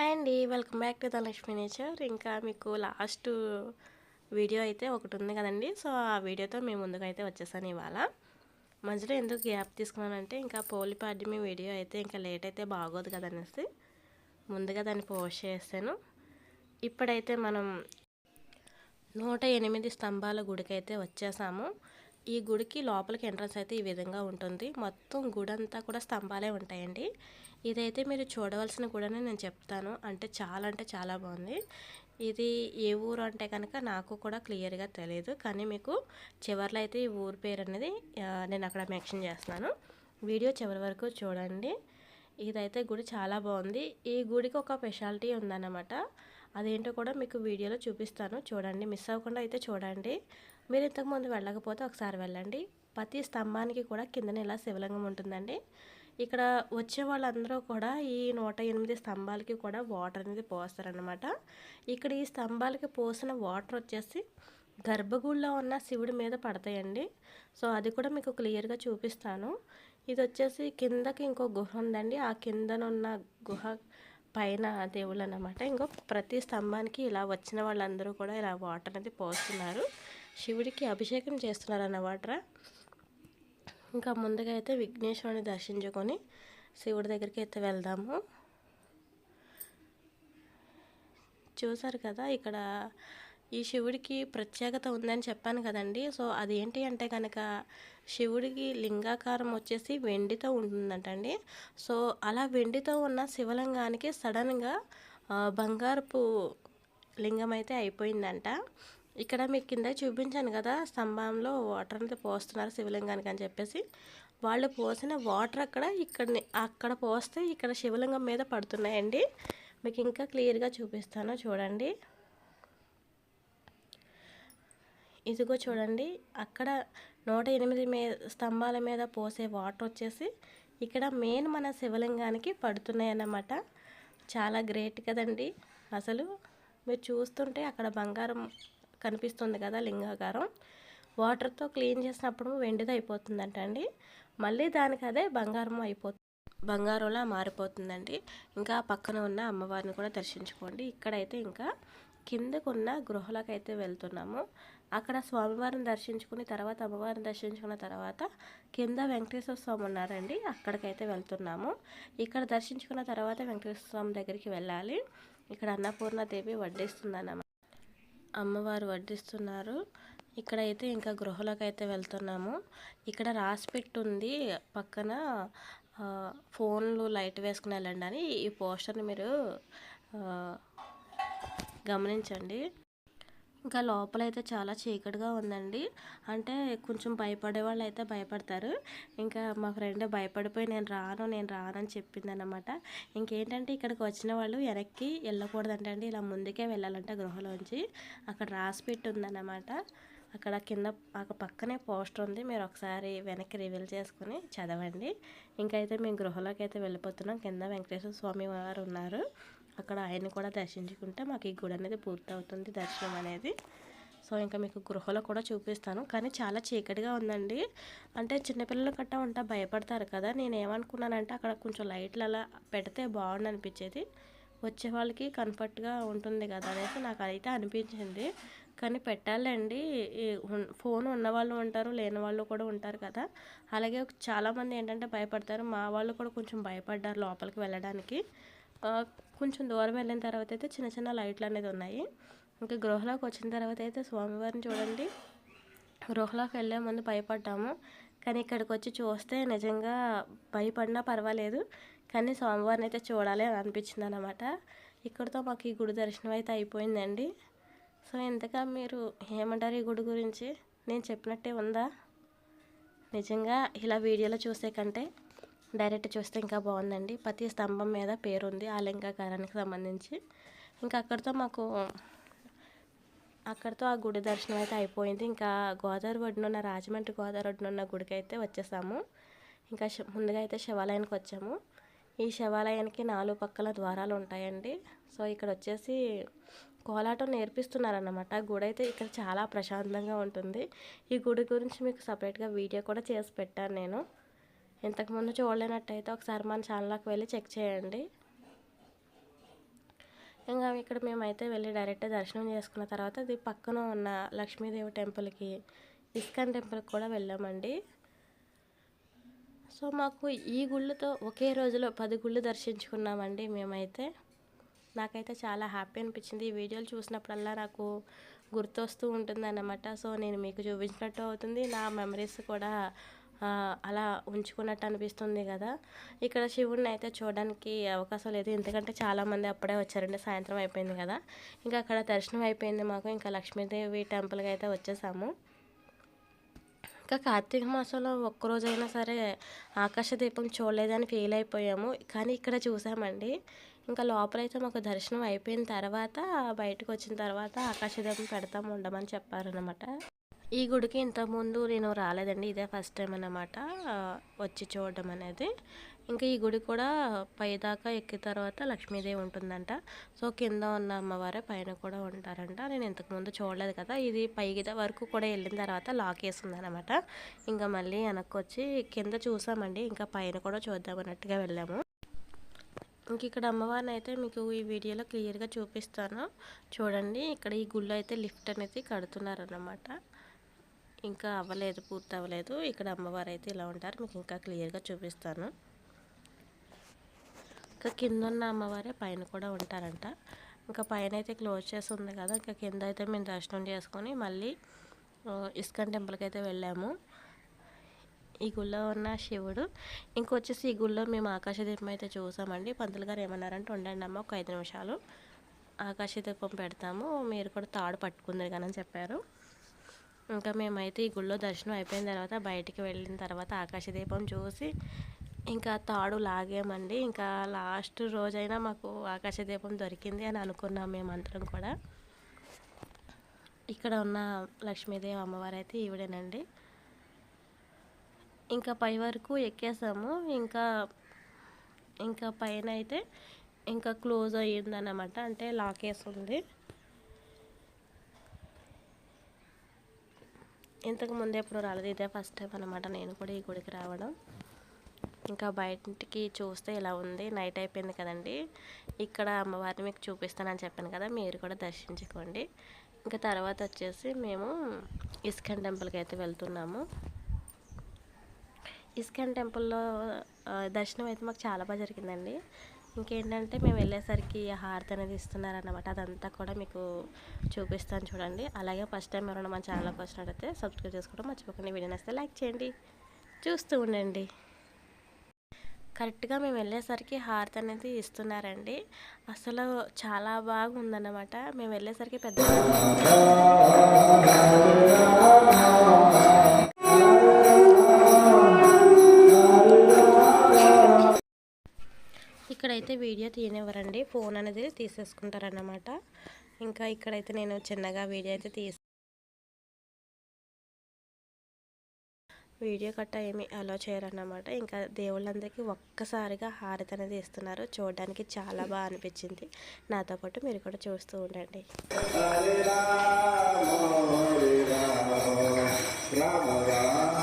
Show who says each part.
Speaker 1: Hi అండి welcome back to the Lakshmi nature. ఇంకా మీకు లాస్ట్ వీడియో అయితే ఒకటి ఉంది కదండి. సో ఆ వీడియోతో మేము ముందుగా అయితే వచ్చేసాను ఇవాళ. మధ్యలో ఎందుకు గ్యాప్ తీసుకున్నానంటే ఇంకా పోలి పాడ్యమి వీడియో అయితే ఇంకా లేట్ అయితే బాగోదు కదనేసి ముందుగా దాన్ని పోస్ట్ చేస్తాను. ఇప్పుడైతే మనం నూట ఎనిమిది స్తంభాల గుడికి అయితే వచ్చేసాము. ఈ గుడికి లోపలికి ఎంట్రన్స్ అయితే ఈ విధంగా ఉంటుంది. మొత్తం గుడి అంతా కూడా స్తంభాలే ఉంటాయండి. ఇదైతే మీరు చూడవలసిన గుడని నేను చెప్తాను. అంటే చాలా అంటే చాలా బాగుంది. ఇది ఏ ఊరు అంటే కనుక నాకు కూడా క్లియర్గా తెలియదు కానీ మీకు చివరిలో అయితే ఈ ఊరు పేరు అనేది నేను అక్కడ మెన్షన్ చేస్తున్నాను. వీడియో చివరి వరకు చూడండి. ఇదైతే గుడి చాలా బాగుంది. ఈ గుడికి ఒక స్పెషాలిటీ ఉందన్నమాట. అదేంటో కూడా మీకు వీడియోలో చూపిస్తాను. చూడండి మిస్ అవ్వకుండా అయితే చూడండి. మీరు ఇంతకుముందు వెళ్ళకపోతే ఒకసారి వెళ్ళండి. ప్రతి స్తంభానికి కూడా కిందన ఇలా శివలింగం ఉంటుందండి. ఇక్కడ వచ్చే వాళ్ళందరూ కూడా ఈ నూట ఎనిమిది స్తంభాలకి కూడా వాటర్ అనేది పోస్తారనమాట ఇక్కడ ఈ స్తంభాలకి పోసిన వాటర్ వచ్చేసి గర్భగుడిలో ఉన్న శివుడి మీద పడతాయండి. సో అది కూడా మీకు క్లియర్గా చూపిస్తాను. ఇది వచ్చేసి కిందకి ఇంకో గుహ ఉందండి. ఆ కిందనున్న గుహ పైన దేవుళ్ళు అనమాట ఇంకో ప్రతి స్తంభానికి ఇలా వచ్చిన వాళ్ళందరూ కూడా ఇలా వాటర్ అనేది పోస్తున్నారు. శివుడికి అభిషేకం చేస్తున్నారు అన్నమాట ఇంకా ముందుగా అయితే విఘ్నేశ్వరుని దర్శించుకొని శివుడి దగ్గరికి అయితే వెళ్దాము. చూసారు కదా ఇక్కడ ఈ శివుడికి ప్రత్యేకత ఉందని చెప్పాను కదండి. సో అదేంటి అంటే కనుక శివుడికి లింగాకారం వచ్చేసి వెండితో ఉంటుందంటండి. సో అలా వెండితో ఉన్న శివలింగానికి సడన్గా బంగారపు లింగం అయితే అయిపోయిందంట. ఇక్కడ మీకు కింద చూపించాను కదా స్తంభంలో వాటర్ అనేది పోస్తున్నారు శివలింగానికి అని చెప్పేసి. వాళ్ళు పోసిన వాటర్ అక్కడ ఇక్కడ అక్కడ పోస్తే ఇక్కడ శివలింగం మీద పడుతున్నాయండి. మీకు ఇంకా క్లియర్గా చూపిస్తాను చూడండి. ఇదిగో చూడండి అక్కడ నూట ఎనిమిది మే స్తంభాల మీద పోసే వాటర్ వచ్చేసి ఇక్కడ మెయిన్ మన శివలింగానికి పడుతున్నాయి అన్నమాట చాలా గ్రేట్ కదండి. అసలు మీరు చూస్తుంటే అక్కడ బంగారం కనిపిస్తుంది కదా లింగాకారం. వాటర్తో క్లీన్ చేసినప్పుడు వెండిది అయిపోతుందంట అండి. మళ్ళీ దానికి అదే బంగారం అయిపోతుంది బంగారంలా మారిపోతుందండి. ఇంకా పక్కన ఉన్న అమ్మవారిని కూడా దర్శించుకోండి. ఇక్కడైతే ఇంకా కిందకున్న గృహలకు అయితే వెళ్తున్నాము. అక్కడ స్వామివారిని దర్శించుకుని తర్వాత అమ్మవారిని దర్శించుకున్న తర్వాత కింద వెంకటేశ్వర స్వామి ఉన్నారండి. అక్కడికైతే వెళ్తున్నాము. ఇక్కడ దర్శించుకున్న తర్వాత వెంకటేశ్వర స్వామి దగ్గరికి వెళ్ళాలి. ఇక్కడ అన్నపూర్ణదేవి వడ్డిస్తుందన్నమాట. అమ్మవారు వడ్డిస్తున్నారు. ఇక్కడైతే ఇంకా గృహలోకి అయితే వెళ్తున్నాము. ఇక్కడ రాసి ఉంది పక్కన ఫోన్లు లైట్ వేసుకుని వెళ్ళండి అని ఈ పోస్టర్ని మీరు గమనించండి. ఇంకా లోపలైతే చాలా చీకటిగా ఉందండి. అంటే కొంచెం భయపడే వాళ్ళు అయితే భయపడతారు. ఇంకా మా ఫ్రెండ్ భయపడిపోయి నేను రాను నేను రానని చెప్పింది అనమాట ఇంకేంటంటే ఇక్కడికి వచ్చిన వాళ్ళు వెనక్కి వెళ్ళకూడదంటే అండి ఇలా ముందుకే వెళ్ళాలంటే గృహలోంచి అక్కడ రాసి పెట్టి ఉందన్నమాట అక్కడ కింద అక్కడ పక్కనే పోస్టర్ ఉంది. మీరు ఒకసారి వెనక్కి రివీల్ చేసుకుని చదవండి. ఇంకైతే మేము గృహలోకి అయితే వెళ్ళిపోతున్నాం. కింద వెంకటేశ్వర స్వామి వారు ఉన్నారు. అక్కడ ఆయన్ని కూడా దర్శించుకుంటే మాకు ఈ గుడి అనేది పూర్తవుతుంది దర్శనం అనేది. సో ఇంకా మీకు గృహలో కూడా చూపిస్తాను. కానీ చాలా చీకటిగా ఉందండి. అంటే చిన్నపిల్లలు కట్టా ఉంటా భయపడతారు కదా. నేను ఏమనుకున్నానంటే అక్కడ కొంచెం లైట్లు అలా పెడితే బాగుండు అనిపించేది. వచ్చే వాళ్ళకి కంఫర్ట్గా ఉంటుంది కదా అనేసి నాకు అయితే అనిపించింది. కానీ పెట్టాలండి. ఫోన్ ఉన్న వాళ్ళు ఉంటారు లేని వాళ్ళు కూడా ఉంటారు కదా. అలాగే చాలామంది ఏంటంటే భయపడతారు. మా వాళ్ళు కూడా కొంచెం భయపడ్డారు లోపలికి వెళ్ళడానికి. కొంచెం దూరం వెళ్ళిన తర్వాత అయితే చిన్న చిన్న లైట్లు అనేది ఉన్నాయి. ఇంకా గృహలోకి వచ్చిన తర్వాత అయితే స్వామివారిని చూడండి. గృహలోకి వెళ్ళే ముందు భయపడ్డాము. కానీ ఇక్కడికి వచ్చి చూస్తే నిజంగా భయపడినా పర్వాలేదు. కానీ స్వామివారిని అయితే చూడాలి అని అనిపించింది అనమాట ఇక్కడితో మాకు ఈ గుడి దర్శనం అయితే అయిపోయిందండి. సో ఇంతగా మీరు ఏమంటారు ఈ గుడి గురించి? నేను చెప్పినట్టే ఉందా? నిజంగా ఇలా వీడియోలో చూసే కంటే డైరెక్ట్ చూస్తే ఇంకా బాగుందండి. ప్రతి స్తంభం మీద పేరుంది ఉంది లింగాకారానికి సంబంధించి. ఇంకా అక్కడితో మాకు అక్కడితో ఆ గుడి దర్శనం అయితే అయిపోయింది. ఇంకా గోదావరి ఒడ్డునున్న రాజమండ్రి గోదావరి ఒడ్డునున్న గుడికి అయితే వచ్చేసాము. ఇంకా ముందుగా అయితే శివాలయానికి వచ్చాము. ఈ శివాలయానికి నాలుగు పక్కల ద్వారాలు ఉంటాయండి. సో ఇక్కడ వచ్చేసి కోలాటం నేర్పిస్తున్నారన్నమాట. గుడి అయితే ఇక్కడ చాలా ప్రశాంతంగా ఉంటుంది. ఈ గుడి గురించి మీకు సపరేట్గా వీడియో కూడా చేసి పెట్టాను నేను. ఇంతకుముందు చూడలేనట్టయితే ఒకసారి మన ఛానల్లోకి వెళ్ళి చెక్ చేయండి. ఇంకా ఇక్కడ మేమైతే వెళ్ళి డైరెక్ట్ దర్శనం చేసుకున్న తర్వాత అది పక్కన ఉన్న లక్ష్మీదేవి టెంపుల్కి ఇస్కాన్ టెంపుల్కి కూడా వెళ్ళామండి. సో మాకు ఈ గుళ్ళతో ఒకే రోజులో పది గుళ్ళు దర్శించుకున్నామండి మేమైతే. నాకైతే చాలా హ్యాపీ అనిపించింది. ఈ వీడియోలు చూసినప్పుడల్లా నాకు గుర్తొస్తూ ఉంటుంది అన్నమాట సో నేను మీకు చూపించినట్టు అవుతుంది. నా మెమరీస్ కూడా అలా ఉంచుకున్నట్టు అనిపిస్తుంది కదా. ఇక్కడ శివుడిని అయితే చూడడానికి అవకాశం లేదు. ఎందుకంటే చాలామంది అప్పుడే వచ్చారండి. సాయంత్రం అయిపోయింది కదా. ఇంకా అక్కడ దర్శనం అయిపోయింది మాకు. ఇంకా లక్ష్మీదేవి టెంపుల్కి అయితే వచ్చేసాము. ఇంకా కార్తీక మాసంలో ఒక్కరోజైనా సరే ఆకాశ దీపం చూడలేదని ఫీల్ అయిపోయాము. కానీ ఇక్కడ చూసామండి. ఇంకా లోపలైతే మాకు దర్శనం అయిపోయిన తర్వాత బయటకు వచ్చిన తర్వాత ఆకాశ దీపం పెడతాము ఉండమని చెప్పారనమాట ఈ గుడికి ఇంతకుముందు నేను రాలేదండి ఇదే ఫస్ట్ టైం అన్నమాట వచ్చి చూడడం అనేది. ఇంకా ఈ గుడి కూడా పైదాకా ఎక్కిన తర్వాత లక్ష్మీదేవి ఉంటుందంట. సో కింద ఉన్న అమ్మవారే పైన కూడా ఉంటారంట. నేను ఇంతకుముందు చూడలేదు కదా ఇది పైకి వరకు కూడా వెళ్ళిన తర్వాత లాక్ వేసిందనమాట ఇంకా మళ్ళీ వెనక్కి వచ్చి కింద చూసామండి ఇంకా పైన కూడా చూద్దాం అన్నట్టుగా వెళ్ళాము. ఇంక ఇక్కడ అమ్మవారిని అయితే మీకు ఈ వీడియోలో క్లియర్గా చూపిస్తాను. చూడండి ఇక్కడ ఈ గుళ్ళో అయితే లిఫ్ట్ అనేది కడుతున్నారన్నమాట. ఇంకా అవ్వలేదు పూర్తి అవ్వలేదు ఇక్కడ అమ్మవారు అయితే ఇలా ఉంటారు. మీకు ఇంకా క్లియర్గా చూపిస్తాను. ఇంకా కింద ఉన్న అమ్మవారే పైన కూడా ఉంటారంట. ఇంకా పైన అయితే క్లోజ్ చేసి ఉంది కదా ఇంకా కింద అయితే మేము దర్శనం చేసుకొని మళ్ళీ ఇస్కాన్ టెంపుల్కి అయితే వెళ్ళాము. ఈ గుళ్ళో ఉన్న శివుడు. ఇంకొచ్చేసి ఈ గుళ్ళో మేము ఆకాశదీపం అయితే చూసామండి. పంతులు గారు ఏమన్నారంటే ఉండండి అమ్మ ఒక ఐదు నిమిషాలు ఆకాశదీపం పెడతాము. మీరు కూడా తాడు పట్టుకుందరు కానీ చెప్పారు. ఇంకా మేమైతే ఈ గుళ్ళో దర్శనం అయిపోయిన తర్వాత బయటికి వెళ్ళిన తర్వాత ఆకాశదీపం చూసి ఇంకా తాడు లాగామండి. ఇంకా లాస్ట్ రోజైనా మాకు ఆకాశదీపం దొరికింది అని అనుకున్నాం మేమందరం కూడా. ఇక్కడ ఉన్న లక్ష్మీదేవి అమ్మవారు అయితే ఈవిడేనండి. ఇంకా పై వరకు ఎక్కేసాము. ఇంకా ఇంకా పైన అయితే ఇంకా క్లోజ్ అయ్యిందన్నమాట. అంటే లాకేస్ ఉంది ఇంతకు ముందు ఎప్పుడు రాలేదు. ఇదే ఫస్ట్ టైం అనమాట నేను కూడా ఈ గుడికి రావడం. ఇంకా బయటికి చూస్తే ఇలా ఉంది. నైట్ అయిపోయింది కదండి. ఇక్కడ అమ్మవారిని మీకు చూపిస్తానని చెప్పాను కదా మీరు కూడా దర్శించుకోండి. ఇంకా తర్వాత వచ్చేసి మేము ఇస్కాన్ టెంపుల్కి అయితే వెళ్తున్నాము. ఇస్కాన్ టెంపుల్లో దర్శనం అయితే మాకు చాలా బాగా జరిగిందండి. ఇంకేంటంటే మేము వెళ్ళేసరికి హారతి అనేది ఇస్తున్నారన్నమాట. అదంతా కూడా మీకు చూపిస్తాను చూడండి. అలాగే ఫస్ట్ టైం ఎవరైనా మా ఛానల్కి వచ్చినట్టయితే సబ్స్క్రైబ్ చేసుకోవడం మర్చిపోకుండా. వీడియో నేస్తే లైక్ చేయండి. చూస్తూ ఉండండి. కరెక్ట్గా మేము వెళ్ళేసరికి హారతి అనేది ఇస్తున్నారండి. అసలు చాలా బాగుందన్నమాట. మేము వెళ్ళేసరికి పెద్ద అయితే వీడియో తీయనివ్వరండి. ఫోన్ అనేది తీసేసుకుంటారన్నమాట. ఇంకా ఇక్కడైతే నేను చిన్నగా వీడియో అయితే తీసి వీడియో కట్ట ఏమి అలో చేయరన్నమాట. ఇంకా దేవుళ్ళందరికీ ఒక్కసారిగా హారతి అనేది ఇస్తున్నారు. చూడడానికి చాలా బాగా అనిపించింది. నాతో పాటు మీరు కూడా చూస్తూ ఉండండి.
Speaker 2: రామ.